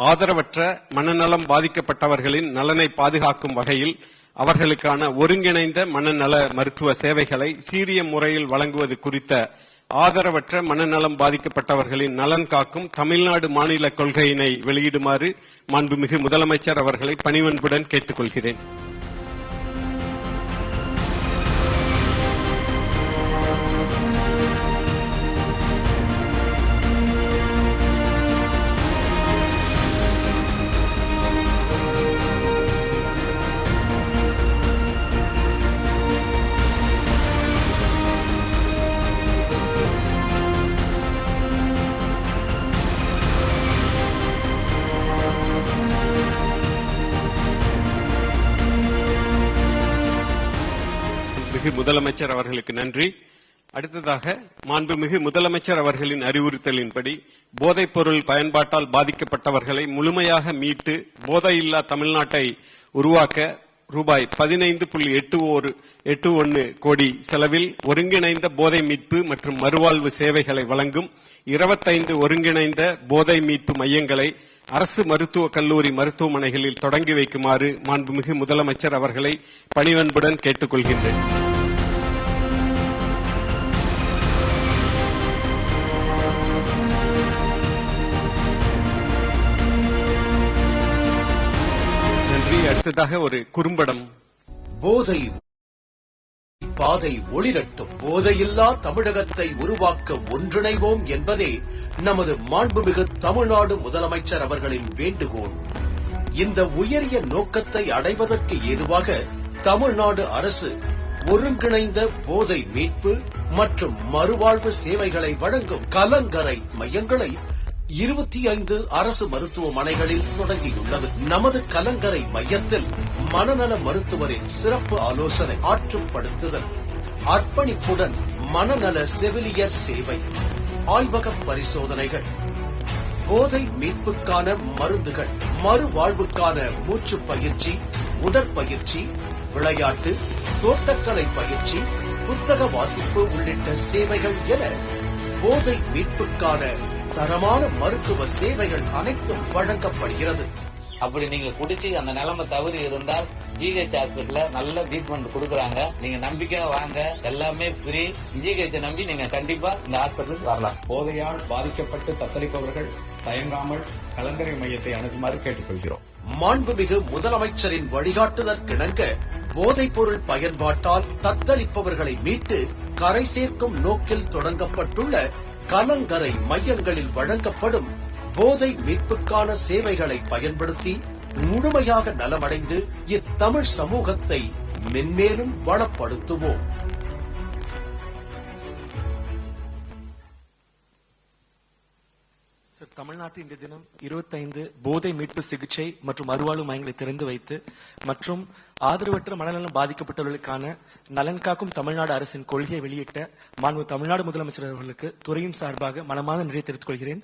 ஆதரவற்ற மனநலம் பாதிக்கப்பட்டவர்களின் நலனை பாதுகாக்கும் வகையில் அவர்களுக்கான ஒருங்கிணைந்த மனநல மருத்துவ சேவைகளை சீரிய முறையில் வழங்குவது குறித்த ஆதரவற்ற மனநலம் பாதிக்கப்பட்டவர்களின் நலன் காக்கும் தமிழ்நாடு மாநில கொள்கையினை வெளியிடுமாறு மாண்புமிகு முதலமைச்சர் அவர்களை பணிவன்புடன் கேட்டுக்கொள்கிறேன். மாண்புமிகு முதலமைச்சர் அவர்களுக்கு நன்றி. அடுத்ததாக மாண்புமிகு முதலமைச்சர் அவர்களின் அறிவுறுத்தலின்படி போதைப் பொருள் பயன்பாட்டால் பாதிக்கப்பட்டவர்களை முழுமையாக மீட்டு போதையில்லா தமிழ்நாட்டை உருவாக்க ரூபாய் பதினைந்து புள்ளி எட்டு ஒரு எட்டு ஒன்னு கோடி செலவில் ஒருங்கிணைந்த போதை மீட்பு மற்றும் மறுவாழ்வு சேவைகளை வழங்கும் இருபத்தைந்து ஒருங்கிணைந்த போதை மீட்பு மையங்களை அரசு மருத்துவக் கல்லூரி மருத்துவமனைகளில் தொடங்கி வைக்குமாறு மாண்புமிகு முதலமைச்சர் அவர்களை பணிவன்புடன் கேட்டுக்கொள்கின்றேன். அடுத்ததாக ஒரு குறும்படம். போதை பாதை ஒளிரட்டும். போதையில்லா தமிழகத்தை உருவாக்க ஒன்றிணைவோம் என்பதே நமது மாண்புமிகு தமிழ்நாடு முதலமைச்சர் அவர்களின் வேண்டுகோள். இந்த உயரிய நோக்கத்தை அடைவதற்கு ஏதுவாக தமிழ்நாடு அரசு ஒருங்கிணைந்த போதை மீட்பு மற்றும் மறுவாழ்வு சேவைகளை வழங்கும் கலங்கரை மையங்களை இருபத்தி ஐந்து அரசு மருத்துவமனைகளில் தொடங்கியுள்ளது. நமது கலங்கரை மையத்தில் மனநல மருத்துவரின் சிறப்பு ஆலோசனை ஆற்றுப்படுத்துதல். அர்ப்பணிப்புடன் மனநல செவிலியர் சேவை ஆய்வக பரிசோதனைகள் போதை மீட்புக்கான மருந்துகள் மறுவாழ்வுக்கான மூச்சு பயிற்சி உடற்பயிற்சி விளையாட்டு தோட்டக்கலை பயிற்சி புத்தக வாசிப்பு உள்ளிட்ட சேவைகள் என போதை மீட்புக்கான தரமான மருத்துவ சேவைகள் அனைத்தும் வழங்கப்படுகிறது. அப்படி நீங்க குடிச்சு அந்த நிலைமை தவறி இருந்தால் ஜிஹெச் ஹாஸ்பிட்டல்ல நல்ல ட்ரீட்மெண்ட் கொடுக்குறாங்க. நீங்க நம்பிக்கையா வாங்க. எல்லாமே ஃப்ரீ ஜிஹெச் நம்பி நீங்க கண்டிப்பா இந்த ஹாஸ்பிட்டலுக்கு வரலாம். போதையால் பாதிக்கப்பட்டு தத்தளிப்பவர்கள் தயங்காமல் கலங்கரை மையத்தை அணுகுமாறு கேட்டுக்கொள்கிறோம். மாண்புமிகு முதலமைச்சரின் வழிகாட்டுதற்கிணங்க போதைப் பொருள் பயன்பாட்டால் தத்தளிப்பவர்களை மீட்டு கரை சேர்க்கும் நோக்கில் தொடங்கப்பட்டுள்ள கலங்கரை மையங்களில் வழங்கப்படும் போதை மீட்புக்கான சேவைகளை பயன்படுத்தி முழுமையாக நலமடைந்து இத்தமிழ் சமூகத்தை மென்மேலும் வளப்படுத்துவோம். சார் தமிழ்நாட்டில் இன்றைய தினம் 25 போதை மீட்பு சிகிச்சை மற்றும் மறுவாழ்வு மையங்களை திறந்து வைத்து மற்றும் ஆதரவற்ற மனநலம் பாதிக்கப்பட்டவர்களுக்கான நலன் காக்கும் தமிழ்நாடு அரசின் கொள்கையை வெளியிட்ட மாண்பு தமிழ்நாடு முதலமைச்சர் அவர்களுக்கு துறையின் சார்பாக மனமான நிறைய தெரிவித்துக் கொள்கிறேன்.